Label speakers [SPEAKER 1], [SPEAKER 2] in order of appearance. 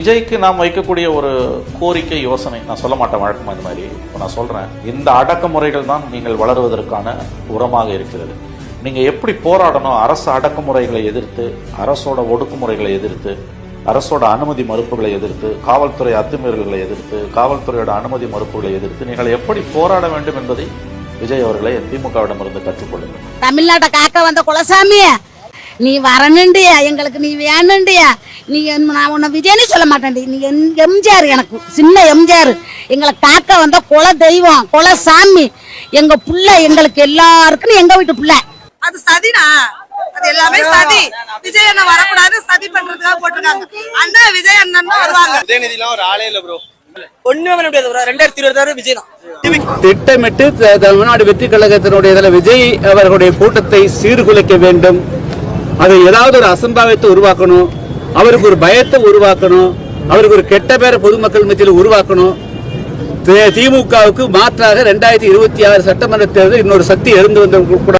[SPEAKER 1] விஜய்க்கு நாம் வைக்கக்கூடிய ஒரு கோரிக்கை யோசனை. நான் சொல்ல மாட்டேன் வழக்கம் இந்த மாதிரி. இப்போ நான் சொல்றேன். இந்த அடக்குமுறைகள் தான் நீங்கள் வளருவதற்கான உரமாக இருக்கிறது. நீங்கள் எப்படி போராடணும்? அரசு அடக்குமுறைகளை எதிர்த்து அரசோட ஒடுக்குமுறைகளை எதிர்த்து அரசோட அனுமதி மறுப்புகளை எதிர்த்து காவல்துறை அத்துமீறல்களை எதிர்த்து காவல்துறையோட அனுமதி மறுப்புகளை எதிர்த்து நீங்கள் எப்படி போராட வேண்டும் என்பதை விஜய் அவர்களை திமுகவிடமிருந்து கற்றுக்கொள்ளுங்கள்.
[SPEAKER 2] தமிழ்நாட்டை காக்க வந்த குலசாமியை நீ வரணுண்டியா எங்களுக்கு நீ வேணுண்டியா நீ நான் உன்னை விஜயனே சொல்ல மாட்டேன்டி. நீ எம்- எம்ஜிஆர் எனக்கு. சின்ன எம்ஜிஆர். எங்களை காக்க வந்த குல தெய்வம் குலசாமி எங்க புள்ள எங்களுக்கு எல்லாருக்கும் எங்க வீட்டு புள்ள.
[SPEAKER 3] அது சதினா? அது எல்லாமே சதி. விஜய் அண்ணன் வரக்கூடாது சதி பண்றதுக்காக போட்டிருக்காங்க. அண்ணன் விஜய் அண்ணன் தான் வருவாங்க.
[SPEAKER 4] உதயநிதிலாம் ஒரு ஆளே இல்ல ப்ரோ
[SPEAKER 5] ஒண்ணுமே பண்ண முடியாது bro. ரெண்டாயிரத்தி இருபத்தாறு விஜய் தான்.
[SPEAKER 6] திட்டமிட்டு தமிழ்நாடு வெற்றி கழகத்தினுடைய இதுல விஜய் அவர்களுடைய கூட்டத்தை சீர்குலைக்க வேண்டும். அது ஏதாவது ஒரு அசம்பாவித்தை உருவாக்கணும் அவருக்கு ஒரு பயத்தை உருவாக்கணும் அவருக்கு ஒரு கெட்ட பேரை பொதுமக்கள் மத்தியில் உருவாக்கணும். திமுகவுக்கு மாற்றாக ரெண்டாயிரத்தி இருபத்தி ஆறு சட்டமன்ற தேர்தல் இன்னொரு சக்தி எழுந்து வந்த கூட